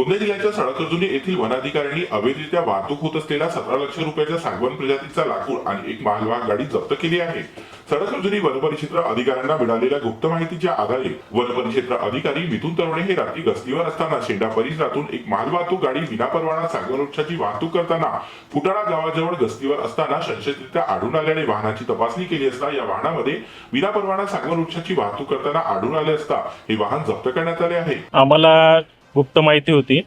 गोंदिया जिल्ह्याच्या सडकर्जुनी येथील वनाधिकाऱ्यांनी अवैधरित्या वाहतूक होत असलेल्या सतरा लक्ष रुपयाच्या सागवन प्रजातीचा लाकूड आणि एक मालवाहक गाडी जप्त केली आहे. सडकर्जुनी वनपरिक्षेत्र अधिकाऱ्यांना मिळालेल्या गुप्त माहितीच्या आधारे वनपरिक्षेत्र अधिकारी मिथुन तरोडे हे रात्री गस्तीवर असताना शेंडा परिसरातून एक मालवाहतूक गाडी विनापरवाना सागवन वृक्षाची वाहतूक करताना फुटाळा गावाजवळ गस्तीवर असताना संशयितरित्या आढळून आल्याने वाहनाची तपासणी केली असता या वाहनामध्ये विनापरवाना सागवन वृक्षाची वाहतूक करताना आढळून आले असता हे वाहन जप्त करण्यात आले आहे. आम्हाला गुप्त माहिती होती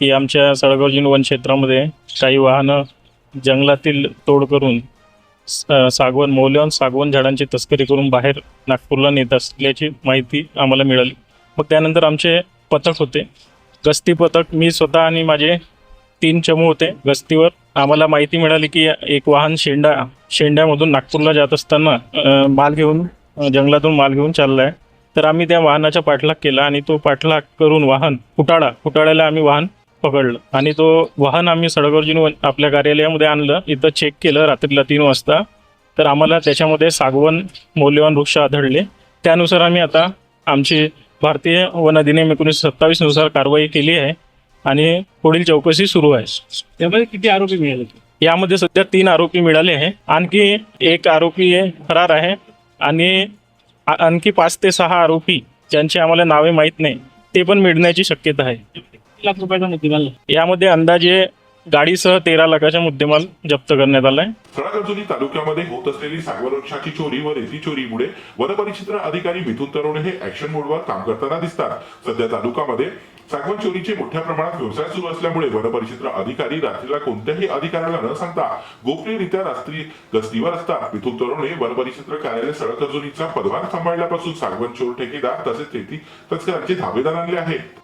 की आमच्या सळगावजीन वन क्षेत्रामध्ये काही वाहनं जंगलातील तोड करून स- सागवन मौल्यवान सागवन झाडांची तस्करी करून बाहेर नागपूरला नेत असल्याची माहिती आम्हाला मिळाली. मग त्यानंतर आमचे पथक होते. गस्ती पथक मी स्वतः आणि माझे तीन चमू होते. गस्तीवर आम्हाला माहिती मिळाली की एक वाहन शेंडा शेंड्यामधून नागपूरला जात असताना माल घेऊन जंगलातून माल घेऊन चालला आहे तर आम्ही त्या वाहनाचा पाठलाग केला आणि तो पाठलाग करून वाहन फुटाळा फुटाळ्याला आम्ही वाहन पकडलं. आणि तो वाहन आम्ही सडगर्जीन आपल्या कार्यालयामध्ये आणलं. इथं चेक केलं रात्रीला तीन वाजता. तर आम्हाला त्याच्यामध्ये सागवन मौल्यवान वृक्ष आढळले. त्यानुसार आम्ही आता आमची भारतीय वन अधिनियम एकोणीसशे सत्तावीसनुसार कारवाई केली आहे. आणि पुढील चौकशी सुरू आहे. त्यामध्ये किती आरोपी मिळाले? यामध्ये सध्या तीन आरोपी मिळाले आहे. आणखी एक आरोपी फरार आहे. आणि आणखी पाच ते सहा आरोपी ज्यांची आम्हाला नावे माहीत नाही ते पण मिळण्याची शक्यता आहे. लाख रुपयाचा मुद्देमाल यामध्ये अंदाजे गाडीसह तेरा लाखाचा मुद्देमाल जप्त करण्यात आला आहे सडकर्जुनी तालुक्यामध्ये होत असलेली वृक्षाची चोरी व रेती चोरीमुळे वनपरिक्षेत्र अधिकारी मिथुन तरोडे हे ऍक्शन मोडवर काम करताना दिसतात. सध्या तालुक्यामध्ये सागवान चोरीचे मोठ्या प्रमाणात व्यवसाय सुरू असल्यामुळे वनपरिक्षेत्र अधिकारी रात्रीला कोणत्याही अधिकाऱ्याला न सांगता गोपनीयरित्या रात्री गस्तीवर असतात. मिथुन तरुणे वनपरिक्षेत्र कार्यालय सडकर्जुनीचा पदभार सांभाळल्यापासून सागवन चोर ठेकेदार तसेच रेती तस्करांचे धावेदार आणले आहेत.